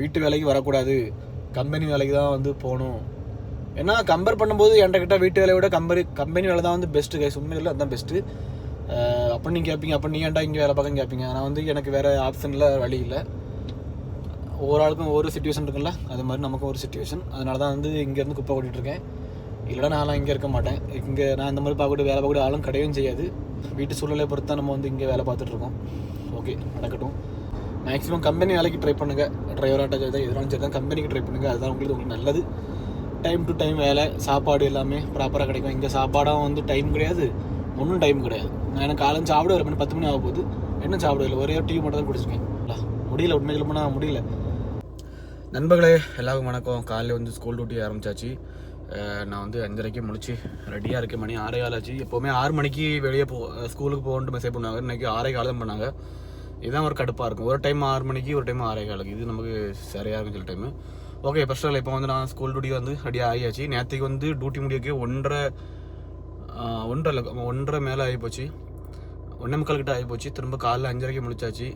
வீட்டு வேலைக்கு வரக்கூடாது. கம்பெனி வேலைக்கு தான் வந்து போகணும். ஏன்னா கம்பேர் பண்ணும்போது என்கிட்ட கிட்ட வீட்டு வேலையை விட கம்பெனி கம்பெனி வேலை தான் வந்து பெஸ்ட்டு கைஸ் உண்மையில் அதுதான் பெஸ்ட்டு அப்போ நீங்கள் கேட்பீங்க அப்போ நீ ஏன்டா இங்கே வேலை பார்க்க கேட்பீங்க ஆனால் வந்து எனக்கு வேறு ஆப்ஷனில் வழி இல்லை. ஒவ்வொரு ஆளுக்கும் ஒவ்வொரு சுச்சுவேஷன் இருக்குல்ல அது மாதிரி நமக்கும் ஒரு சுச்சுவேஷன் அதனால தான் வந்து இங்கேருந்து குப்பை ஓட்டிகிட்டு இருக்கேன். இல்லைனா நான்லாம் இங்கே இருக்க மாட்டேன். இங்கே நான் இந்த மாதிரி பார்க்கக்கூடிய வேலை பார்க்கக்கூடிய ஆளும் கிடையவும் செய்யாது. வீட்டு சூழ்நிலையை பொறுத்து தான் நம்ம வந்து இங்கே வேலை பார்த்துட்ருக்கோம் ஓகே நடக்கட்டும். மேக்ஸிமம் கம்பெனி வேலைக்கு ட்ரை பண்ணுங்கள் டிரைவராக ஆட்டோ தான் எதுனாலும் சரி தான் கம்பெனிக்கு ட்ரை பண்ணுங்கள் அதுதான் உங்களுக்கு உங்களுக்கு நல்லது. டைம் டு டைம் வேலை சாப்பாடு எல்லாமே ப்ராப்பராக கிடைக்கும். இங்கே சாப்பாடும் வந்து டைம் கிடையாது. ஒன்றும் டைம் கிடையாது. நான் எனக்கு காலம் சாப்பிட ஒரு மணி பத்து மணி ஆக போகுது. என்ன சாப்பிட இல்லை? ஒரே டீ மட்டும் தான் குடிச்சிருக்கேன் முடியல உண்மையில் போனால் முடியல. நண்பர்களே எல்லாருக்கும் வணக்கம். காலையில் வந்து ஸ்கூல் டியூட்டி ஆரம்பிச்சாச்சு. நான் வந்து அஞ்சரைக்கு முடிச்சு ரெடியாக இருக்கேன். மணி ஆறே கால் ஆச்சு. எப்போவுமே ஆறு மணிக்கு வெளியே போ ஸ்கூலுக்கு போகணுன்ட்டு மெசேஜ் பண்ணுவாங்க. இன்னைக்கு ஆறே கால் தான் பண்ணாங்க. இதுதான் ஒரு கடுப்பாக இருக்கும். ஒரு டைம் ஆறு மணிக்கு ஒரு டைம் ஆறே காலுக்கு. இது நமக்கு சரியாக இருக்கும் சில டைமு ஓகே ஃபர்ஸ்ட் இப்போ வந்து நான் ஸ்கூல் டியூட்டி வந்து அப்படியே ஆகியாச்சு. நேற்றுக்கு வந்து டியூட்டி முடியக்கே ஒன்றரை ஒன்றரை ஒன்றரை மேலே ஆகிப்போச்சு ஒன்றே முக்கால் கிட்ட ஆகிப்போச்சு திரும்ப காலைல அஞ்சரைக்கு முடிச்சாச்சு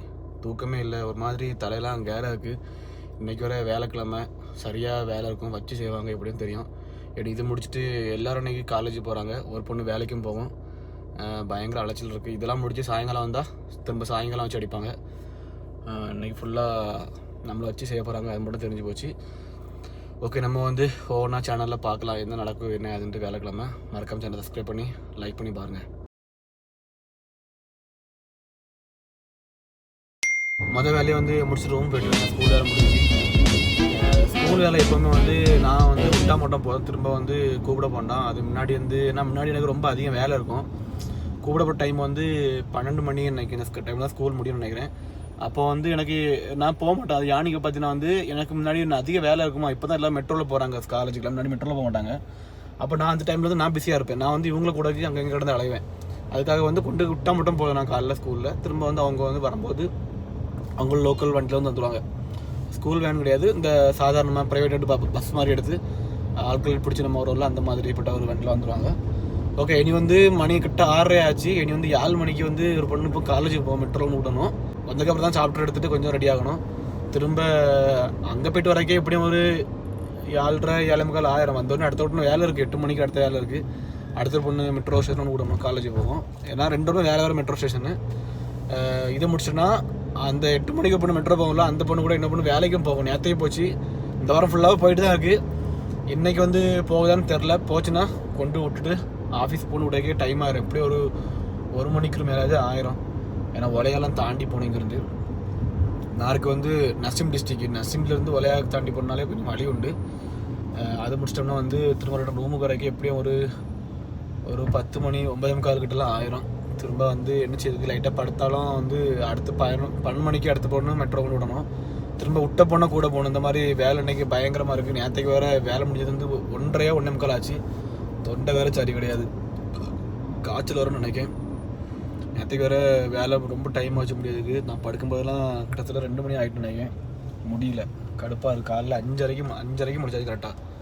தூக்கமே இல்லை. ஒரு மாதிரி தலையெல்லாம் கேராக இருக்குது இன்றைக்கி வர வேலைக்கிழமை. சரியாக வேலை இருக்கும். வச்சு செய்வாங்க எப்படின்னு தெரியும். எப்படி இது முடிச்சுட்டு எல்லோரும் இன்றைக்கி காலேஜ் போகிறாங்க ஒரு பொண்ணு வேலைக்கும் போகும். பயங்கர அலைச்சல் இருக்குது இதெல்லாம் முடிச்சு சாயங்காலம் வந்தால் திரும்ப சாயங்காலம் வச்சு அடிப்பாங்க. இன்றைக்கி ஃபுல்லாக நம்மளை வச்சு செய்ய போகிறாங்க அது மட்டும் தெரிஞ்சு போச்சு. ஓகே நம்ம வந்து ஒவ்வொன்றா சேனலில் பார்க்கலாம். என்ன நடக்கும் என்ன அதுன்ட்டு வேலைக்கிழமை மறக்காம சேனல் சப்ஸ்கிரைப் பண்ணி லைக் பண்ணி பாருங்கள் மொதல் வேலையை வந்து முடிச்சுட்டு ரூம் போயிட்டு ஸ்கூல் வேலை முடிஞ்சு ஸ்கூல் வேலை எப்போவுமே வந்து நான் வந்து விட்டால் மட்டும் போதும். திரும்ப வந்து கூப்பிட போண்டான் அது முன்னாடி வந்து ஏன்னா முன்னாடி எனக்கு ரொம்ப அதிகம் வேலை இருக்கும். கூப்பிடப்பட்ட டைம் வந்து பன்னெண்டு மணி நினைக்கிறேன். இந்த டைம் தான் ஸ்கூல் முடியும்னு நினைக்கிறேன். அப்போ வந்து எனக்கு நான் போக மாட்டேன். அது யானைக்கு பார்த்தீங்கன்னா வந்து எனக்கு முன்னாடி அதிக வேலை இருக்குமா? இப்போ தான் எல்லாம் மெட்ரோவில் போகிறாங்க காலேஜுக்குலாம் முன்னாடி மெட்ரோவில் போக மாட்டாங்க. அப்போ நான் அந்த டைமில் வந்து நான் பிஸியாக இருப்பேன். நான் வந்து இவங்கள கூட அங்கே இங்கே கிடந்து அலைவேன். அதுக்காக வந்து கொண்டு விட்டா மட்டும் போதும் நான் காலைல ஸ்கூலில் திரும்ப வந்து அவங்க வந்து வரும்போது அவங்க லோக்கல் வண்டியில் வந்து வந்துடுவாங்க ஸ்கூல் வேன் கிடையாது. இந்த சாதாரணமாக ப்ரைவேட் பஸ் மாதிரி எடுத்து ஆட்கள் பிடிச்சி நம்ம வரும்ல அந்த மாதிரிப்பட்ட ஒரு வண்டியில் வந்துடுவாங்க ஓகே இனி வந்து மணி கிட்ட ஆறரை ஆச்சு. இனி வந்து ஏழு மணிக்கு வந்து ஒரு பொண்ணு இப்போ காலேஜுக்கு போகும் மெட்ரோவில் விடணும். வந்ததுக்கப்புறம் தான் சாப்பிட்டு எடுத்துகிட்டு கொஞ்சம் ரெடி ஆகணும். திரும்ப அங்கே போயிட்டு வரைக்கே எப்படியும் ஒரு ஏழரை ஏழை முக்கால் ஆயிரம். வந்தோடனே அடுத்த உடனே வேலை இருக்குது எட்டு மணிக்கு அடுத்த வேலை இருக்குது அடுத்த பொண்ணு மெட்ரோ ஸ்டேஷன் விடணும். காலேஜ் போகும் ஏன்னா ரெண்டு பேரும் வேலை வேறு மெட்ரோ ஸ்டேஷனு இதை முடிச்சுன்னா அந்த எட்டு மணிக்கு பொண்ணு மெட்ரோ போகல அந்த பொண்ணு கூட என்ன பொண்ணு வேலைக்கும் போகும். நேற்றையும் போச்சு. இந்த வாரம் ஃபுல்லாக போயிட்டு தான் இருக்குது இன்னைக்கு வந்து போகுதான்னு தெரில போச்சுன்னா கொண்டு விட்டுட்டு ஆஃபீஸ் போகணும் விடக்கே டைம் ஆயிரும். எப்படியும் ஒரு ஒரு மணிக்கு மேலாவது ஆயிரும். ஏன்னா ஒலையெல்லாம் தாண்டி போனேங்கிறது நாருக்கு வந்து நசிம் டிஸ்ட்ரிக்ட் நசிம்லேருந்து ஒலையா தாண்டி போனாலே கொஞ்சம் வழி உண்டு. அது முடிச்சிட்டோம்னா வந்து திரும்ப ரூமுக்கு வரைக்கும் எப்படியும் ஒரு ஒரு பத்து மணி ஒன்பது முக்கால் கிட்டலாம் ஆயிரும். திரும்ப வந்து என்ன செய்யுது லைட்டாக படுத்தாலும் வந்து அடுத்து பதினொ பன்னெண்டு மணிக்கு அடுத்து போகணும் மெட்ரோ கொண்டு விடணும். திரும்ப விட்ட போனால் கூட போகணும். இந்த மாதிரி வேலை இன்னைக்கு பயங்கரமாக இருக்குது நேற்றுக்கு வேற வேலை முடிஞ்சது வந்து ஒன்றரையா ஒன்றே முக்கால் ஆச்சு. தொண்டை வேற சரி கிடையாது. காய்ச்சல் வரும்னு நினைக்கேன் நேற்றுக்கு வேற வேலை ரொம்ப டைம் ஆச்சு முடியாது நான் படுக்கும்போதெல்லாம் கிட்டத்தட்ட ரெண்டு மணி ஆகிட்டு நினைக்கேன் முடியல. கடுப்பாக இருக்குது காலைல அஞ்சரைக்கு அஞ்சரைக்கு முடிச்சாச்சு கரெக்டாக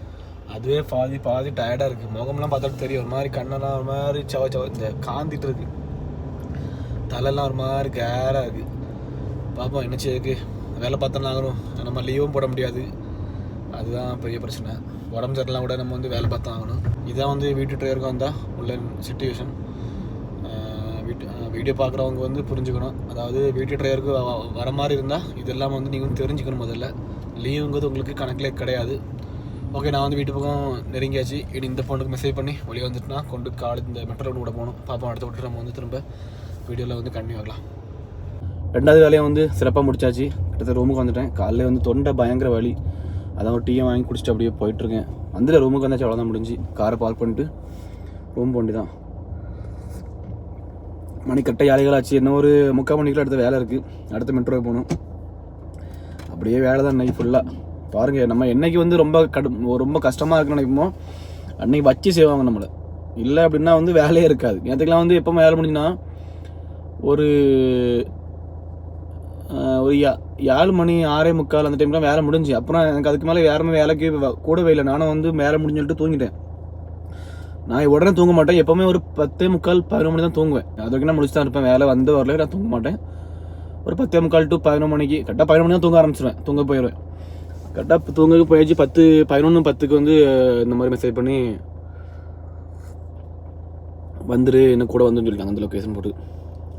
அதுவே பாதி பாதி டயர்டாக இருக்குது முகம்லாம் பார்த்தாலும் தெரியும். ஒரு மாதிரி கண்ணெல்லாம் ஒரு மாதிரி சவ சவ இந்த காந்திட்டு இருக்கு. தலைலாம் ஒரு மாதிரி கேராக இருக்குது பார்ப்போம் என்ன செய்யுது? வேலை பார்த்தோம்னா ஆகணும் நம்ம லீவும் போட முடியாது. அதுதான் பெரிய பிரச்சனை. உடம்பு சரியில்லாம் கூட நம்ம வந்து வேலை பார்த்தா ஆகணும். இதான் வந்து வீட்டு டிரைவருக்கு வந்தால் உள்ள சுச்சுவேஷன் வீட்டு வீடியோ பார்க்குறவங்க வந்து புரிஞ்சுக்கணும். அதாவது வீட்டு டிரைவருக்கு வர மாதிரி இருந்தால் இதெல்லாம் வந்து நீங்கள் தெரிஞ்சுக்கணும் முதல்ல. லீவுங்கிறது உங்களுக்கு கணக்கில் கிடையாது. ஓகே நான் வந்து வீட்டு பக்கம் நெருங்கியாச்சு. இனி இந்த ஃபோனுக்கு மெசேஜ் பண்ணி வெளியே வந்துட்டுனா கொண்டு காலேஜ் இந்த மெட்ரோ கூட போகணும். பாப்பா அடுத்த விட்டு நம்ம வந்து திரும்ப வீடியோவில் வந்து கண்டினியூ ஆகலாம். ரெண்டாவது வேலையை வந்து சிறப்பாக முடிச்சாச்சு. கிட்டத்தட்ட ரூமுக்கு வந்துட்டேன். காலையில் வந்து தொண்டை பயங்கர வலி. அதான் ஒரு டீயை வாங்கி குடிச்சிட்டு அப்படியே போயிட்டுருக்கேன். வந்துட்டு ரூமுக்கு வந்தாச்சு அவ்வளோதான் முடிஞ்சு. காரை பார்க் பண்ணிட்டு ரூம் போண்டி தான் மணி கட்ட யாழைகள் ஆச்சு இன்னும் ஒரு முக்கால் மணிக்குள்ள அடுத்த வேலை இருக்குது அடுத்த மெட்ரோ போகணும். அப்படியே வேலை தான் இன்னைக்கு ஃபுல்லாக பாருங்கள் நம்ம என்னைக்கு வந்து ரொம்ப கடும் ரொம்ப கஷ்டமாக இருக்குன்னு நினைப்போமோ அன்னைக்கு வச்சு செய்வாங்க நம்மளை. இல்லை அப்படின்னா வந்து வேலையே இருக்காது. நேற்றுக்கெல்லாம் வந்து எப்போ வேலை முடிஞ்சுன்னா ஒரு ஒரு யா- ஏழு மணி ஆறே முக்கால் அந்த டைம்லாம் வேலை முடிஞ்சு. அப்புறம் எனக்கு அதுக்கு மேலே யாருமே வேலைக்கு கூடவே இல்லை. நானும் வந்து வேலை முடிஞ்சு சொல்லிட்டு தூங்கிட்டேன். நான் உடனே தூங்க மாட்டேன். எப்போவுமே ஒரு பத்தே முக்கால் பதினொன்று மணி தான் தூங்குவேன். அது வரைக்கும் நான் முடிச்சு தான் இருப்பேன். வேலை வந்து வரல நான் தூங்க மாட்டேன். ஒரு பத்தே முக்கால் டு பதினொன்று மணிக்கு கரெக்டாக பதினொன்று மணி தான் தூங்க ஆரம்பிச்சிருவேன். தூங்க போயிடுவேன் கரெக்டாக தூங்க போயிடுச்சு பத்து பதினொன்று பத்துக்கு வந்து இந்த மாதிரி மெசேஜ் பண்ணி வந்துரு என்ன கூட வந்துன்னு சொல்லிட்டாங்க. அந்த லொக்கேஷன் போட்டு.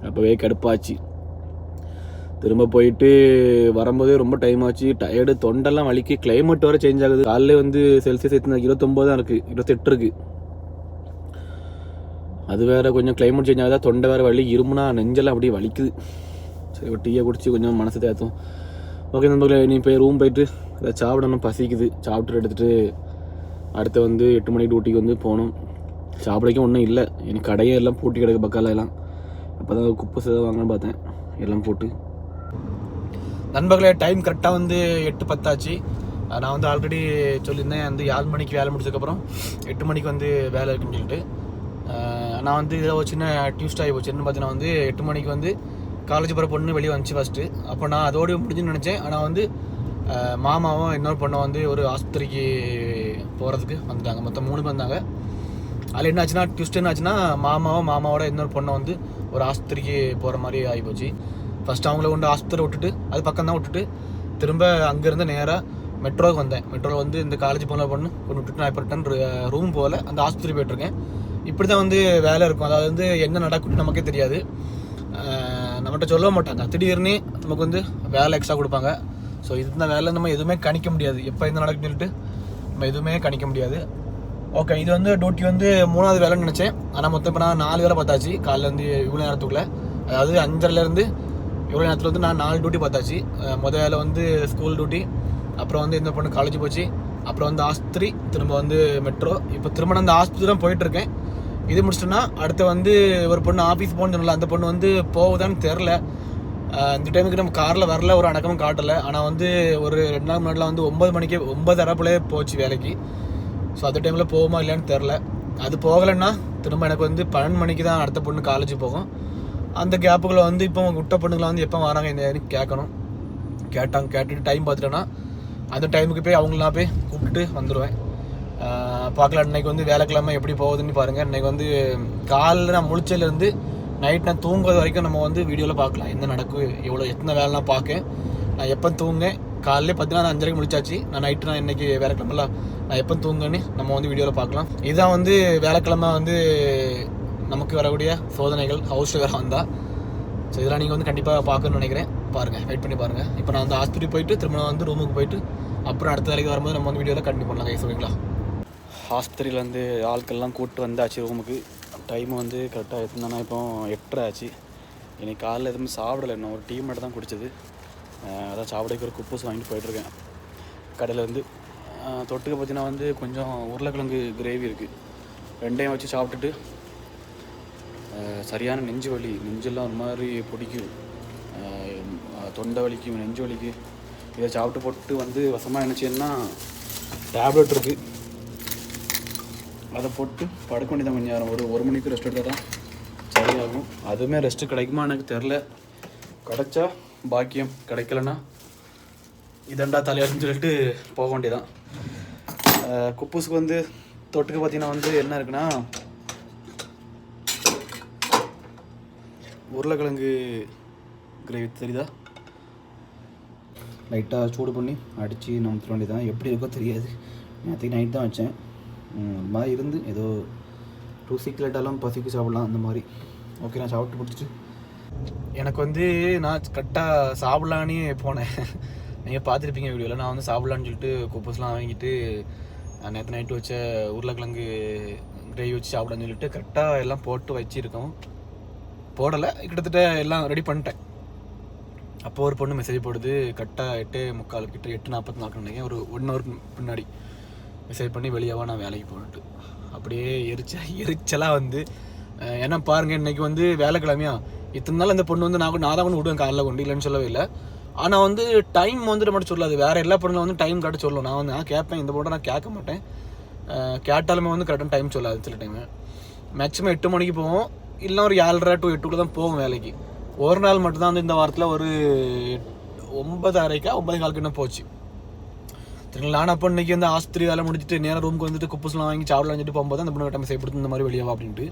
அப்போவே கடுப்பாச்சு. திரும்ப போயிட்டு வரும்போதே ரொம்ப டைம் ஆச்சு. டயர்டு தொண்டெல்லாம் வலிக்கு. கிளைமேட் வர சேஞ்ச் ஆகுது. காலையில் வந்து செல்சியஸ் எத்தனை இருபத்தொம்போது தான் இருக்குது இருபத்தெட்டு இருக்கு. அது வேற கொஞ்சம் கிளைமேட் சேஞ்ச் ஆகுதா? தொண்டை வேற வலி. இருமுனா நெஞ்செல்லாம் அப்படியே வலிக்குது. சரி ஒரு டீயை குடிச்சு கொஞ்சம் மனசு தேத்தும் ஓகே நண்பர்களே நீ போய் ரூம் போயிட்டு ஏதாவது சாப்பிடணும் பசிக்குது. சாப்பிட்டு எடுத்துட்டு அடுத்து வந்து எட்டு மணி டியூட்டிக்கு வந்து போகணும். சாப்பிடக்கும் ஒன்றும் இல்லை. எனக்கு கடையே எல்லாம் பூட்டி கிடக்கு பக்கால எல்லாம். அப்போ தான் குப்பை சேவை வாங்கன்னு பார்த்தேன். எல்லாம் போட்டு. நண்பர்களே டைம் கரெக்டாக வந்து எட்டு பத்தாச்சு. நான் வந்து ஆல்ரெடி சொல்லியிருந்தேன் வந்து ஏழு மணிக்கு வேலை முடிச்சதுக்கப்புறம் எட்டு மணிக்கு வந்து வேலை இருக்குன்னு சொல்லிட்டு. நான் வந்து இதில் ஒரு சின்ன டியூஸ்ட் ஆகி போச்சு. என்ன பார்த்தீங்கன்னா வந்து எட்டு மணிக்கு வந்து காலேஜ் போகிற பொண்ணு வெளியே வந்துச்சு ஃபஸ்ட்டு அப்போ நான் அதோடய முடிஞ்சுன்னு நினச்சேன். ஆனால் வந்து மாமாவும் இன்னொரு பொண்ணை வந்து ஒரு ஆஸ்பத்திரிக்கு போகிறதுக்கு வந்துட்டாங்க. மொத்தம் மூணு பேர் வந்தாங்க. அதில் என்ன ஆச்சுன்னா ட்விஸ்ட் என்ன ஆச்சுன்னா மாமாவும் மாமாவோட இன்னொரு பொண்ணை வந்து ஒரு ஆஸ்பத்திரிக்கு போகிற மாதிரி ஆகிப்போச்சு ஃபர்ஸ்ட் அவங்கள கொண்டு ஆஸ்பத்திரி விட்டுட்டு அது பக்கம் தான் விட்டுட்டு திரும்ப அங்கேருந்து நேராக மெட்ரோவுக்கு வந்தேன். மெட்ரோவில் வந்து இந்த காலேஜ் போன பொண்ணு கொண்டு விட்டுட்டு நான் இப்போ ரிட்டன் ரூம் போகல. அந்த ஆஸ்பத்திரி போயிட்டுருக்கேன் இப்படி தான் வந்து வேலை இருக்கும். அதாவது வந்து என்ன நடக்கும்னு நமக்கே தெரியாது. நம்மகிட்ட சொல்ல மாட்டாங்க. திடீர்னு நமக்கு வந்து வேலை எக்ஸ்ட்ரா கொடுப்பாங்க. ஸோ இந்த வேலை நம்ம எதுவுமே கணிக்க முடியாது. எப்போ என்ன நடக்குன்னு சொல்லிட்டு நம்ம எதுவுமே கணிக்க முடியாது. ஓகே இது வந்து டியூட்டி வந்து மூணாவது வேலைன்னு நினச்சேன். ஆனால் மொத்தம் இப்போ நான் நாலு வேலை பார்த்தாச்சு. காலையில் வந்து இவ்வளோ நேரத்துக்குள்ளே அதாவது அஞ்சரைலேருந்து இவ்வளோ நேரத்தில் வந்து நான் நாலு டியூட்டி பார்த்தாச்சு. அஹ் வேலை வந்து ஸ்கூல் டியூட்டி அப்புறம் வந்து இந்த பொண்ணு காலேஜ் போச்சு. அப்புறம் வந்து ஆஸ்பத்திரி திரும்ப வந்து மெட்ரோ இப்போ திரும்ப நான் அந்த ஆஸ்பத்திரி தான் போயிட்டுருக்கேன் இது முடிச்சிட்டோன்னா அடுத்து வந்து ஒரு பொண்ணு ஆஃபீஸ் போகணுன்னு சொன்னல அந்த பொண்ணு வந்து போகுதான்னு தெரில இந்த டைமுக்கு நம்ம காரில் வரல ஒரு அடக்கமும் காட்டலை. ஆனால் வந்து ஒரு ரெண்டு நாள் முன்னாடிலாம் வந்து ஒம்பது மணிக்கே ஒம்பது அரப்புலே போச்சு வேலைக்கு. ஸோ அந்த டைமில் போகுமா இல்லையான்னு தெரில அது போகலைன்னா திரும்ப எனக்கு வந்து பன்னெண்டு மணிக்கு தான் அடுத்த பொண்ணு காலேஜ் போகும். அந்த கேப்புகளை வந்து இப்போ விட்ட பொண்ணுங்களை வந்து எப்போ வராங்க இந்த நேரம் கேட்கணும் கேட்டாங்க கேட்டுட்டு டைம் பார்த்துட்டேன்னா அந்த டைமுக்கு போய் அவங்களாம் போய் கூப்பிட்டு வந்துடுவேன் பார்க்கலாம் இன்னைக்கு வந்து வேலைக்கிழமை எப்படி போகுதுன்னு பாருங்கள் இன்னைக்கு வந்து காலைல நான் முழிச்சதுலேருந்து நைட் நான் தூங்குறது வரைக்கும் நம்ம வந்து வீடியோவில் பார்க்கலாம். என்ன நடக்கும் எவ்வளோ எத்தனை வேலைலாம் பார்க்க நான் எப்போ தூங்கேன் காலையில பார்த்தீங்கன்னா நான் அஞ்சரைக்கு முடிச்சாச்சு நான் நைட்டு நான் இன்னைக்கு வேலைக்கிழமெல்லாம் நான் எப்போ தூங்குன்னு நம்ம வந்து வீடியோவில் பார்க்கலாம். இதுதான் வந்து வேலைக்கிழமை வந்து நமக்கு வரக்கூடிய சோதனைகள் ஹவுஸில் வேறு வந்தால் ஸோ இதெல்லாம் நீங்கள் வந்து கண்டிப்பாக பார்க்கணும்னு நினைக்கிறேன். பாருங்கள் வெயிட் பண்ணி பாருங்கள் இப்போ நான் வந்து ஆஸ்பத்திரி போயிட்டு திரும்ப வந்து ரூமுக்கு போயிட்டு அப்புறம் அடுத்த வேலைக்கு வரும்போது நம்ம வந்து வீடியோவில் கண்டிப்பாக பண்ணலாம் கைஸ் ஓகேங்களா ஆஸ்பத்திரியில் வந்து ஆட்கள்லாம் கூப்பிட்டு வந்தாச்சு ரூமுக்கு டைம் வந்து கரெக்டாக எத்தனை இப்போ எட்டரை ஆச்சு. இன்னைக்கு காலையில் எதுவுமே சாப்பிடலை இன்னும் ஒரு டீ மட்டும் தான் குடிச்சது. அதான் சாப்பிடக்கு ஒரு குப்பூஸ் வாங்கிட்டு போயிட்டுருக்கேன் கடையில் வந்து தொட்டுக்க பார்த்தீங்கன்னா வந்து கொஞ்சம் உருளைக்கிழங்கு கிரேவி இருக்குது ரெண்டையும் வச்சு சாப்பிட்டுட்டு சரியான நெஞ்சு வலி. நெஞ்செல்லாம் ஒரு மாதிரி பிடிக்கும். தொண்டை வலிக்கும் நெஞ்சு வலிக்கு. இதை சாப்பிட்டு போட்டு வந்து வசமாக நினச்சேன்னா டேப்லெட் இருக்குது அதை போட்டு படுக்க வேண்டியதான் கொஞ்சம் நேரம். ஒரு ஒரு மணிக்கு ரெஸ்ட் எடுத்தால் தான் சரியாகும். அதுவுமே ரெஸ்ட்டு கிடைக்குமா எனக்கு தெரில கிடைச்சா பாக்கியம். கிடைக்கலன்னா இதண்டா தலையாருன்னு சொல்லிட்டு போக வேண்டியதான் அஹ் குப்பூஸுக்கு வந்து தொட்டுக்கு பார்த்தீங்கன்னா வந்து என்ன இருக்குன்னா உருளைக்கிழங்கு கிரேவி தெரியுதா? லைட்டாக சூடு பண்ணி அடித்து நம்ம வேண்டியதான் எப்படி இருக்கோ தெரியாது. நேற்றுக்கு நைட் தான் வச்சேன். ம், மாதிரி இருந்து ஏதோ டூ சீக்லெட்டாலாம் பசிக்கு சாப்பிடலாம் அந்த மாதிரி. ஓகே நான் சாப்பிட்டு பிடிச்சிட்டு எனக்கு வந்து நான் கரெக்டாக சாப்பிட்லான்னு போனேன். நீங்கள் பார்த்துருப்பீங்க வீடியோவில் நான் வந்து சாப்பிட்லான்னு சொல்லிட்டு குப்பஸ்லாம் வாங்கிட்டு நேற்று நைட்டு வச்ச உருளைக்கிழங்கு கிரேவி வச்சு சாப்பிடன்னு சொல்லிட்டு கரெக்டாக எல்லாம் போட்டு வச்சுருக்கோம். போடலை. கிட்டத்தட்ட எல்லாம் ரெடி பண்ணிட்டேன். அப்போ ஒரு பொண்ணு மெசேஜ் போடுது கரெக்டாக எட்டு முக்கால் கிட்ட எட்டு நாற்பத்தி நாலு நினைக்கிறேன். ஒரு ஒன் ஹவர் பின்னாடி மெசேஜ் பண்ணி வெளியாவா நான் வேலைக்கு போகணுட்டு அப்படியே எரிச்ச எரிச்சலாக வந்து ஏன்னா பாருங்கள் இன்னைக்கு வந்து வேலைக்கிழமையா. இத்தனை நாள் அந்த பொண்ணு வந்து நான் கூட- நான் தான் கொண்டு விடுவேன் காலைல கொண்டு இல்லைன்னு சொல்லவே இல்லை. ஆனால் வந்து டைம் வந்துட்டு மட்டும் சொல்லாது வேறு எல்லா பொண்ணுங்களும் வந்து டைம் கரெக்டாக சொல்லணும் நான் வந்து நான் கேட்பேன். இந்த பொண்ணை நான் கேட்க மாட்டேன். கேட்டாலுமே வந்து கரெக்டாக டைம் சொல்லாது சில டைமு மேக்ஸிமம் எட்டு மணிக்கு போவோம். இல்லைன்னா ஒரு ஏழரை டு எட்டுக்குள்ளே தான் போவோம் வேலைக்கு. ஒரு நாள் மட்டும்தான் வந்து இந்த வாரத்தில் ஒரு ஒன்பது அரைக்கா ஒன்பது காலுக்கு என்ன போச்சு. சரிங்களா நான் அப்போ இன்றைக்கி வந்து ஆஸ்பத்திரி வேலை முடிச்சுட்டு நேரம் ரூமுக்கு வந்துட்டு குப்பஸ்லாம் வாங்கி சாப்பிடலாம் சொல்லிட்டு போகும்போது அந்த பொண்ணு டைம் செய்யப்படுத்து இந்த மாதிரி வெளியே அப்படின்ட்டு.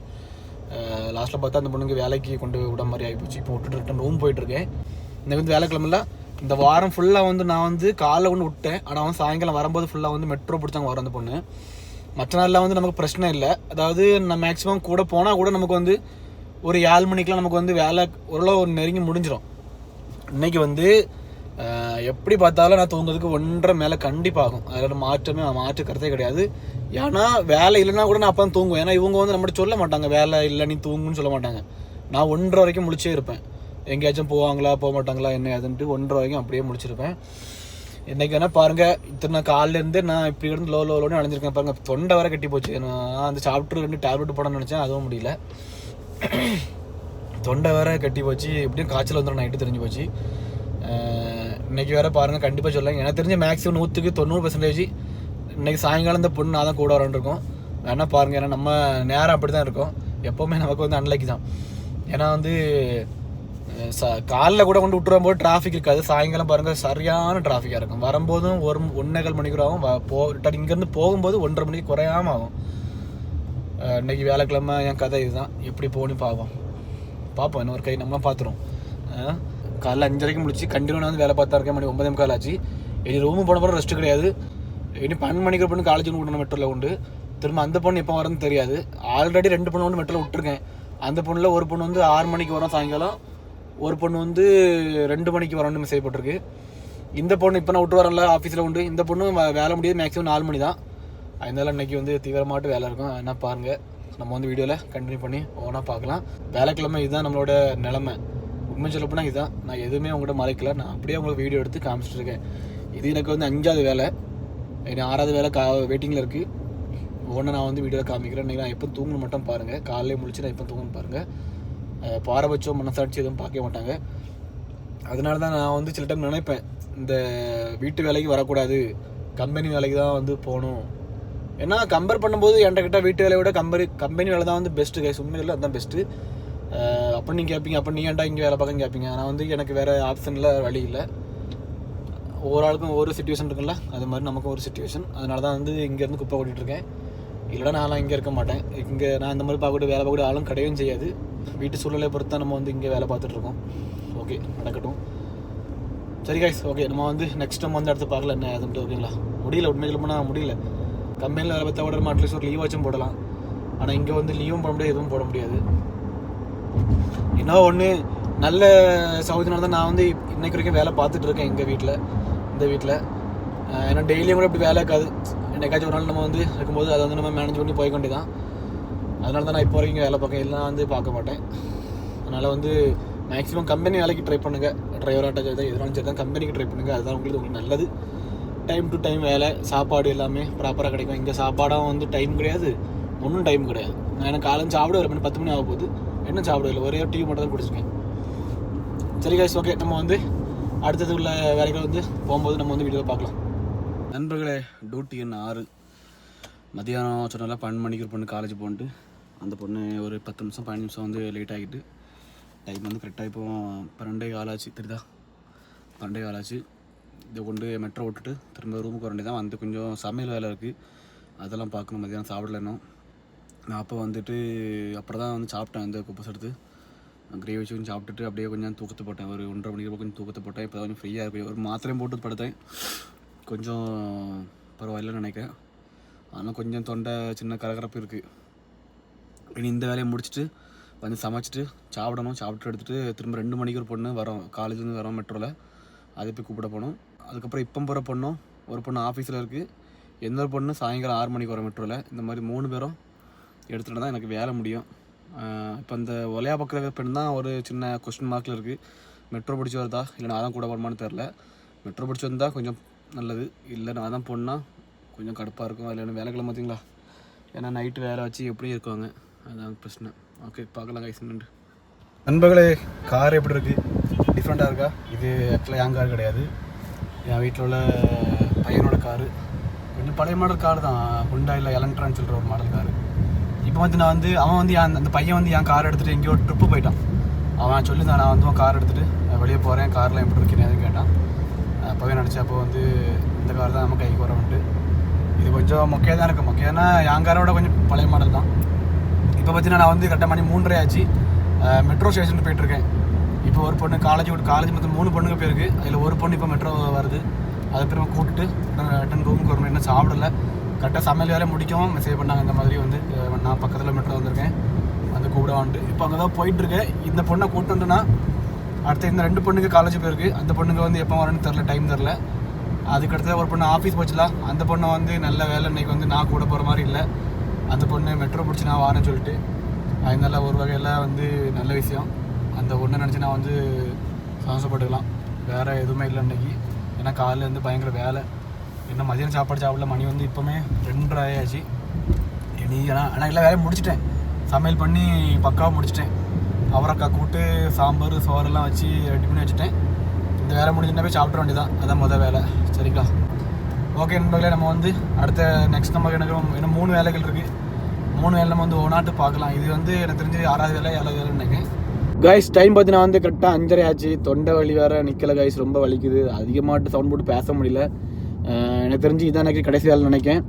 லாஸ்ட்டில் பார்த்தா அந்த பொண்ணுக்கு வேலைக்கு கொண்டு விட மாதிரி ஆகிப்போச்சு இப்போ விட்டுட்டு ரிட்டன் ரூம் போயிட்டுருக்கேன் இருக்கேன். வந்து வேலைக்கிழமைல இந்த வாரம் ஃபுல்லாக வந்து நான் வந்து காலைல கொண்டு விட்டேன். ஆனால் வந்து சாயங்காலம் வரும்போது ஃபுல்லாக வந்து மெட்ரோ பிடிச்சாங்க வர அந்த பொண்ணு. மற்ற நாளில் வந்து நமக்கு பிரச்சனை இல்லை. அதாவது நான் மேக்ஸிமம் கூட போனால் கூட நமக்கு வந்து ஒரு ஏழு மணிக்கெலாம் நமக்கு வந்து வேலை ஓரளவு ஒரு நெருங்கி முடிஞ்சிடும் இன்றைக்கி வந்து எப்படி பார்த்தாலும் நான் தூங்குறதுக்கு ஒன்றரை மேலே கண்டிப்பாக ஆகும். அதில் மாற்றமே மாற்று கருத்தே கிடையாது. ஏன்னா வேலை இல்லைன்னா கூட நான் அப்போ தான் தூங்குவேன். ஏன்னா இவங்க வந்து நம்மகிட்ட சொல்ல மாட்டாங்க வேலை இல்லை நீ தூங்குன்னு சொல்ல மாட்டாங்க. நான் ஒன்றரை வரைக்கும் முழிச்சே இருப்பேன். எங்கேயாச்சும் போவாங்களா போக மாட்டாங்களா என்ன ஏதுன்ட்டு ஒன்றரை வரைக்கும் அப்படியே முடிச்சிருப்பேன் என்னைக்கு வேணா பாருங்க. இத்தனை காலையில இருந்து நான் இப்படி இருந்து லோ லோ லோன்னு அடைஞ்சிருக்கேன் பாருங்க. தொண்டை வர கட்டி போச்சு. நான் அந்த சாப்பிட்டு ரெண்டு டேப்லெட் போடணும்னு நினச்சேன். அதுவும் முடியல. தொண்டை வேற கட்டி போச்சு. எப்படியும் காய்ச்சல் வந்துடும் நைட்டு தெரிஞ்சு போச்சு. இன்னைக்கு வேற பாருங்க. கண்டிப்பாக சொல்லலாம். எனக்கு தெரிஞ்ச மேக்ஸிமம் நூற்றுக்கு தொண்ணூறு பர்சன்டேஜ் இன்னைக்கு சாயங்காலம் இந்த பொண்ணு நான் தான் கூட வரேன் இருக்கோம். வேணா பாருங்க. ஏன்னா நம்ம நேரம் அப்படி தான் இருக்கும். எப்போவுமே நமக்கு வந்து அன்லைக்கு தான் ஏன்னா வந்து காலைல கூட கொண்டு விட்டுற போது டிராஃபிக் இருக்காது. சாயங்காலம் பாருங்கள் சரியான டிராஃபிக்காக இருக்கும். வரும்போதும் ஒரு ஒன்றேகால் மணிக்கூட ஆகும் போ ரிட்டர்ன் இங்கேருந்து போகும்போது ஒன்றரை மணிக்கு குறையாம ஆகும். இன்றைக்கி இன்னைக்கு வேலைக்கிழமை என் கதை இதுதான். எப்படி போகணும் பார்ப்போம் பார்ப்போம் இன்னொரு கை நம்மளாம் பார்த்துரும் காலைல அஞ்சரைக்கு முடிச்சு கண்டினியூ வந்து வேலை பார்த்தா இருக்கேன். மணி ஒன்பதே முக்கால் ஆச்சு. இனி ரூமு போன பிறகு ரெஸ்ட் கிடையாது. இனி பன்னெண்டு மணிக்கு பொண்ணு காலேஜ் விடணும் மெட்ரோவில் உண்டு. திரும்ப அந்த பொண்ணு எப்போ வரன்னு தெரியாது. ஆல்ரெடி ரெண்டு பொண்ணு வந்து மெட்ரோவில் விட்டுருக்கேன். அந்த பொண்ணில் ஒரு பொண்ணு வந்து ஆறு மணிக்கு வரும் சாயங்காலம். ஒரு பொண்ணு வந்து ரெண்டு மணிக்கு வரணும்னு மெசேஜ் போட்டிருக்கு இந்த பொண்ணு இப்போ நான் விட்டு வரல ஆஃபீஸில் உண்டு. இந்த பொண்ணு வேலை முடியாது மேக்ஸிமம் நாலு மணி தான். அதனால இன்னைக்கு வந்து தீவிரமாட்டு வேலை இருக்கும். என்ன பாருங்கள் நம்ம வந்து வீடியோவில் கண்டினியூ பண்ணி ஓனாக பார்க்கலாம். வேலைக்கிழமை இதுதான் நம்மளோட நிலமை. உண்மை சொல்லப்போனால் இதுதான். நான் எதுவுமே உங்கள்கிட்ட மறைக்கல. நான் அப்படியே உங்களுக்கு வீடியோ எடுத்து காமிச்சிட்டு இருக்கேன். இது எனக்கு வந்து அஞ்சாவது வேலை. இனி ஆறாவது வேலை கா வெயிட்டிங்கில் இருக்குது ஒன்று நான் வந்து வீடியோவில் காமிக்கிறேன். இன்றைக்கி நான் எப்போ தூங்கணும் மட்டும் பாருங்கள் காலையில முடிச்சு நான் எப்போ தூங்கணும் பாருங்கள் பாரபட்சம் மனசாட்சி எதுவும் பார்க்க மாட்டாங்க. அதனால தான் நான் வந்து சில டைம் நினைப்பேன் இந்த வீட்டு வேலைக்கு வரக்கூடாது கம்பெனி வேலைக்கு தான் வந்து போகணும். ஏன்னா கம்பேர் பண்ணும்போது என்கிட்ட கிட்ட வீட்டு வேலையை விட கம்பெனி கம்பெனி வேலை தான் வந்து பெஸ்ட்டு கைஸ் உண்மையில் அதுதான் பெஸ்ட்டு அப்போ நீங்கள் கேட்பீங்க அப்போ நீ ஏன்டா இங்கே வேலை பார்க்க கேட்பீங்க ஆனால் வந்து எனக்கு வேறு ஆப்ஷனில் வழி இல்லை. ஒவ்வொரு ஆளுக்கும் ஒவ்வொரு சுச்சுவேஷன் இருக்குல்ல அது மாதிரி நமக்கும் ஒரு சுச்சுவேஷன் அதனால தான் வந்து இங்கேருந்து குப்பை ஓட்டிகிட்டு இருக்கேன். இல்லைனா நான்லாம் இங்கே இருக்க மாட்டேன். இங்கே நான் இந்த மாதிரி பார்க்கக்கூடிய வேலை பார்க்கக்கூடிய ஆளும் கிடையவும் செய்யாது. வீட்டு சூழ்நிலையை பொறுத்து தான் நம்ம வந்து இங்கே வேலை பார்த்துட்டு இருக்கோம். ஓகே நடக்கட்டும். சரி காய்ஸ் ஓகே நம்ம வந்து நெக்ஸ்ட் டைம் வந்து அடுத்து பார்க்கல. என்ன அதுன்ட்டு ஓகேங்களா முடியல உண்மைகள் போனால் முடியல. கம்பெனியில் வேலை பார்த்தா கூட அட்லீஸ்ட் ஒரு லீவ் வச்சும் போடலாம். ஆனால் இங்கே வந்து லீவும் போட முடியாது எதுவும் போட முடியாது. இன்னும் ஒன்று நல்ல சவுதினால தான் நான் வந்து இன்னைக்கு வரைக்கும் வேலை பார்த்துட்டு இருக்கேன் எங்கள் வீட்டில் இந்த வீட்டில் ஏன்னா டெய்லியும் கூட இப்படி வேலை இருக்காது. என்னைக்காச்சும் ஒரு நாள் நம்ம வந்து இருக்கும்போது அதை வந்து நம்ம மேனேஜ் பண்ணி போய்க்கொண்டே தான் அதனால தான் நான் இப்போ வரைக்கும் வேலை பார்க்க எல்லாம் வந்து பார்க்க மாட்டேன். அதனால் வந்து மேக்ஸிமம் கம்பெனி வேலைக்கு ட்ரை பண்ணுங்கள் டிரைவராக சரி தான் எதுனாலும் சரி தான் கம்பெனிக்கு ட்ரை பண்ணுங்கள் அதுதான் உங்களுக்கு உங்களுக்கு நல்லது. டைம் டு டைம் வேலை சாப்பாடு எல்லாமே ப்ராப்பராக கிடைக்கும். இங்கே சாப்பாடும் வந்து டைம் கிடையாது. ஒன்றும் டைம் கிடையாது. நான் எனக்கு காலம் சாப்பிட ஒரு மணி பத்து மணி ஆக போகுது. என்ன சாப்பிடல ஒரே டீ மட்டும் தான் குடிச்சிருக்கேன். சரி கைஸ் ஓகே நம்ம வந்து அடுத்தது உள்ள வேலைகள் வந்து போகும்போது நம்ம வந்து வீடியோவில் பார்க்கலாம். நண்பர்களே டியூட்டி என்ன ஆறு. மதியானம் சொன்னால பன்னெண்டு மணிக்கு ஒரு பொண்ணு காலேஜ் போன்ட்டு அந்த பொண்ணு ஒரு பத்து நிமிஷம் பதினஞ்சு நிமிஷம் வந்து லேட் ஆகிட்டு டைம் வந்து கரெக்டாக இப்போ பன்னெண்டே காலாச்சு தெரியுதா? பன்னெண்டே காலாச்சு இதை கொண்டு மெட்ரோ விட்டுட்டு திரும்ப ரூமுக்கு வர தான் வந்து கொஞ்சம் சமையல் வேலை இருக்குது அதெல்லாம் பார்க்கணும். மதியானம் சாப்பிடல இன்னும். நான் அப்போ வந்துட்டு அப்புறம் தான் வந்து சாப்பிட்டேன். வந்து குப்பை எடுத்து கிரேவி வச்சு கொஞ்சம் சாப்பிட்டுட்டு அப்படியே கொஞ்சம் தூக்கத்தை போட்டேன். ஒரு ஒன்றரை மணிக்கு கொஞ்சம் தூக்கத்தை போட்டேன். இப்போ கொஞ்சம் ஃப்ரீயாக இருக்கு. ஒரு மாத்திரையும் போட்டு படுத்தேன். கொஞ்சம் பரவாயில்லன்னு நினைக்கிறேன். ஆனால் கொஞ்சம் தொண்டை சின்ன கரகரப்பு இருக்குது இனி இந்த வேலையை முடிச்சுட்டு வந்து சமைச்சிட்டு சாப்பிடணும் சாப்பிட்டு எடுத்துகிட்டு திரும்ப ரெண்டு மணிக்கு ஒரு பொண்ணு வரோம். காலேஜ்லேருந்து வரோம் மெட்ரோவில் அதை போய் கூப்பிட போகணும். அதுக்கப்புறம் இப்போ போகிற பொண்ணும் ஒரு பொண்ணு ஆஃபீஸில் இருக்குது இன்னொரு பொண்ணு சாயங்காலம் ஆறு மணிக்கு வரோம் மெட்ரோவில் இந்த மாதிரி மூணு பேரும் எடுத்துகிட்டு தான் எனக்கு வேலை முடியும். இப்போ இந்த ஒலையா பக்கத்தில் பெண் தான் ஒரு சின்ன கொஸ்டின் மார்க்கில் இருக்குது மெட்ரோ பிடிச்சி வருதா? இல்லை நான் தான் கூட வரமான்னு தெரில மெட்ரோ பிடிச்சி வந்தால் கொஞ்சம் நல்லது. இல்லை நான் தான் போனா கொஞ்சம் கடுப்பாக இருக்கும். அதில் வேலைக்கிழமை பார்த்தீங்களா ஏன்னா நைட்டு வேலை வச்சு எப்படி இருக்குவாங்க அதான் பிரச்சனை. ஓகே பார்க்கலாம் கைஸ் நண்டு நண்பர்களே கார் எப்படி இருக்குது டிஃப்ரெண்ட்டாக இருக்கா? இது ஆக்சுவலாக என் கார் கிடையாது. என் வீட்டில் உள்ள பையனோட காரு கொஞ்சம் பழைய மாடல் கார் தான். ஹுண்டாயில் எலக்ட்ரான்னு சொல்கிற ஒரு மாடல் காரு இப்போ வந்து நான் வந்து அவன் வந்து என் அந்த பையன் வந்து என் கார் எடுத்துகிட்டு எங்கேயோ ட்ரிப்பு போயிட்டான். அவன் சொல்லியிருந்தான் நான் வந்து கார் எடுத்துகிட்டு வெளியே போகிறேன் கார்லாம் எப்படி இருக்கிறேன் கேட்டான். அப்போவே நினச்சப்போ அப்போ வந்து இந்த கார் தான் நம்ம கைக்கு வரவன்ட்டு இது கொஞ்சம் மொக்கையாக தான் இருக்குது மொக்கையானா என் காரோட கொஞ்சம் பழைய மாடல் தான். இப்போ பார்த்தீங்கன்னா நான் வந்து கரெக்டாக மணி மூன்றரை ஆச்சு. மெட்ரோ ஸ்டேஷனுக்கு போயிட்டுருக்கேன். இப்போ ஒரு பொண்ணு காலேஜ் விட்டு காலேஜ் மொத்தம் மூணு பொண்ணுங்க போயிருக்கு. அதில் ஒரு பொண்ணு இப்போ மெட்ரோ வருது. அதை திரும்ப கூப்பிட்டு ரிட்டன் ரூமுக்கு வரணும். இன்னும் சாப்பிடல. கரெக்டாக சமையல் வேலை முடிக்கவும் மெசேஜ் பண்ணாங்க இந்த மாதிரி வந்து நான் பக்கத்தில் மெட்ரோ வந்திருக்கேன். அந்த கூப்பிட வந்துட்டு இப்போ அங்கே தான் போயிட்டுருக்கேன் இந்த பொண்ணை கூப்பிட்டு வந்துன்னா அடுத்து இந்த ரெண்டு பொண்ணுங்க காலேஜ் போயிருக்கு. அந்த பொண்ணுங்க வந்து எப்போ வரணும்னு தெரில டைம் தெரில அதுக்கடுத்து ஒரு பொண்ணு ஆஃபீஸ் போச்சுலாம் அந்த பொண்ணை வந்து நல்ல வேலை இன்னைக்கு வந்து நான் கூட போகிற மாதிரி இல்லை. அந்த பொண்ணு மெட்ரோ பிடிச்சி நான் வரேன்னு சொல்லிட்டு அதனால ஒரு வகையில் வந்து நல்ல விஷயம். அந்த பொண்ணை நினச்சி நான் வந்து சந்தோஷப்பட்டுக்கலாம். வேறு எதுவுமே இல்லை இன்றைக்கி ஏன்னா காலையில் வந்து பயங்கர வேலை. என்ன மதியானம் சாப்பாடு சாப்பிடல மணி வந்து இப்போமே ரெண்டரை ஆயாச்சு இனி ஆனால் ஆனால் எல்லா வேலையும் முடிச்சிட்டேன். சமையல் பண்ணி பக்காவாக முடிச்சிட்டேன். அவரைக்காய் கூட்டு சாம்பார் சோறெல்லாம் வச்சு ரெடி பண்ணி வச்சுட்டேன். இந்த வேலை முடிஞ்சுன்னா போய் சாப்பிட வேண்டியதான் அதான் மொதல் வேலை. சரிங்களா? ஓகே நண்பர்களே நம்ம வந்து அடுத்த நெக்ஸ்ட் நம்ம எனக்கு இன்னும் மூணு வேலைகள் இருக்குது மூணு வேலை நம்ம வந்து ஒன்னாட்டு பார்க்கலாம். இது வந்து எனக்கு தெரிஞ்சு ஆறாவது வேலை ஏழாவது வேலை நினைக்கிறேன். கைஸ் டைம் பார்த்தீங்கன்னா வந்து கரெக்டாக அஞ்சரை ஆச்சு. தொண்டை வலி வேற நிற்கல கைஸ் ரொம்ப வலிக்குது. அதிகமாட்டு சவுண்ட் போட்டு பேச முடியல. எனக்கு தெரிஞ்சு இதான் எனக்கு கடைசி வேலை நினைக்கிறேன்.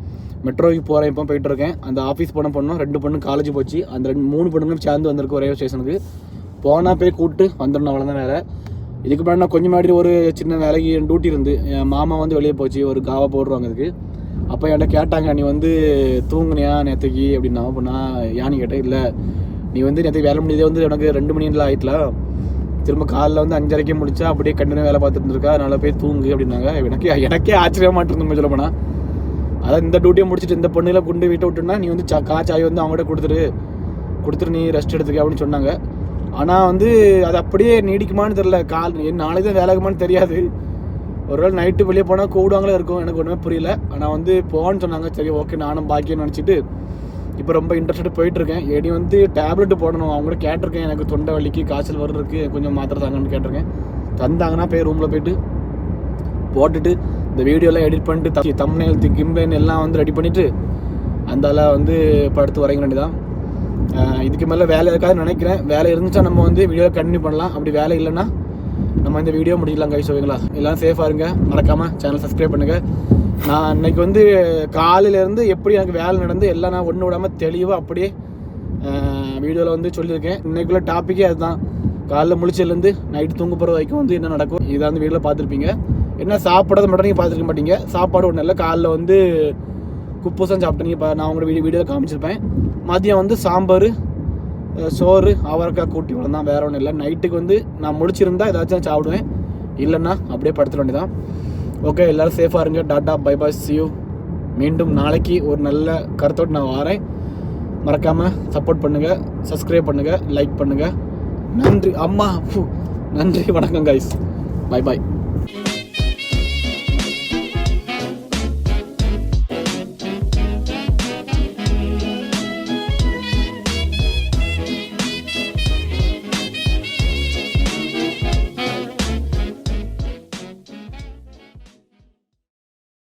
மெட்ரோவுக்கு போகிறேன் இப்போ போயிட்டு இருக்கேன் அந்த ஆஃபீஸ் போன பொண்ணும் ரெண்டு பொண்ணு காலேஜ் போச்சு. அந்த ரெண்டு மூணு பொண்ணுங்களும் சேர்ந்து வந்திருக்கு ஒரே ஸ்டேஷனுக்கு போனால் போய் கூப்பிட்டு வந்துடணும் அவ்வளோதான் வேலை இதுக்கு முன்னாடி நான் கொஞ்சம் முன்னாடி ஒரு சின்ன வேலைக்கு டியூட்டி இருந்து என் மாமா வந்து வெளியே போச்சு ஒரு காவை போடுறாங்க அதுக்கு அப்போ என்கிட்ட கேட்டாங்க நீ வந்து தூங்குனியா நேற்றுக்கு அப்படின்னா. அப்போ நான் ஏன்னு கேட்டேன் இல்லை. நீ வந்து நேற்று வேலை முடியதே வந்து எனக்கு ரெண்டு மணிலாம் ஆயிட்டலாம் திரும்ப காலைல வந்து அஞ்சரைக்கே முடிச்சா அப்படியே கண்டினியூ வேலை பார்த்துட்டு இருந்திருக்கா போய் தூங்கு அப்படின்னாங்க. எனக்கு எனக்கே ஆச்சரியமா இருந்தோம் சொல்ல போனால் அதான் இந்த டியூட்டியை முடிச்சுட்டு இந்த பொண்ணுல கொண்டு வீட்டை விட்டுனா நீ வந்து சா- காய்ச்சாய் வந்து அவங்ககிட்ட கொடுத்துரு. கொடுத்துரு நீ ரெஸ்ட் எடுத்துக்க அப்படின்னு சொன்னாங்க. ஆனால் வந்து அது அப்படியே நீடிக்குமான்னு தெரில கால் நாளைக்கு தான் வேலைக்குமான்னு தெரியாது. ஒருவேளை நைட்டு வெளியே போனால் கூடுவாங்களே இருக்கும். எனக்கு ஒன்றுமே புரியல. ஆனால் வந்து போகணும்னு சொன்னாங்க. சரி ஓகே நானும் பாக்கியம் நினச்சிட்டு இப்போ ரொம்ப இன்ட்ரெஸ்டட் போயிட்டுருக்கேன் இனி வந்து டேப்லெட் போடணும். அவங்கள்ட்ட கேட்டிருக்கேன். எனக்கு தொண்டை வலிக்கு காய்ச்சல் வர்றதுக்கு கொஞ்சம் மாத்திரை தாங்கன்னு கேட்டிருக்கேன். தந்தாங்கன்னா போய் ரூமில் போயிட்டு போட்டுட்டு இந்த வீடியோலாம் எடிட் பண்ணிட்டு தம்னேல் கிம்பேன் எல்லாம் வந்து ரெடி பண்ணிவிட்டு அந்தால வந்து படுத்து வரைங்க வேண்டியதான் இதுக்கு மேலே வேலை இருக்காதுன்னு நினைக்கிறேன். வேலை இருந்துச்சா நம்ம வந்து வீடியோ கண்டினியூ பண்ணலாம். அப்படி வேலை இல்லைன்னா நம்ம இந்த வீடியோ முடிக்கலாம் கை ஓகேங்களா? எல்லாம் சேஃபாக இருங்க. மறக்காமல் சேனல் சப்ஸ்கிரைப் பண்ணுங்கள் நான் இன்னைக்கு வந்து காலையிலேருந்து எப்படி எனக்கு வேலை நடந்து எல்லாம் நான் ஒன்று விடாமல் தெளிவாக அப்படியே வீடியோவில் வந்து சொல்லியிருக்கேன். இன்றைக்குள்ள டாப்பிக்கே அதுதான். காலைல முழிச்சதுலேருந்து நைட்டு தூங்க போகிற வரைக்கும் வந்து என்ன நடக்கும்? இதை வந்து வீடியோவில் பார்த்துருப்பீங்க. என்ன சாப்பிடாத மட்டும் நீங்கள் பார்த்துருக்க மாட்டீங்க. சாப்பாடு ஒன்றும் இல்லை. காலைல வந்து குப்பூசம் சாப்பிட்டு நீங்கள் பா- நான் உங்களோட வீடியோ வீடியோவில் காமிச்சிருப்பேன். மதியம் வந்து சாம்பார் சோறு அவரைக்காய் கூட்டி இவ்வளோ தான் வேற ஒன்றும் இல்லை. நைட்டுக்கு வந்து நான் முழிச்சிருந்தா ஏதாச்சும் சாப்பிடுவேன். இல்லைன்னா அப்படியே படுத்துட வேண்டியதான் ஓகே எல்லோரும் சேஃபாக இருங்க. டாட்டா பை பாய் சியூ மீண்டும் நாளைக்கு ஒரு நல்ல கருத்தோடு நான் வரேன். மறக்காமல் சப்போர்ட் பண்ணுங்கள் சப்ஸ்கிரைப் பண்ணுங்கள் லைக் பண்ணுங்கள் நன்றி. அம்மா ஃபு. நன்றி. வணக்கம் கைஸ் பை பாய்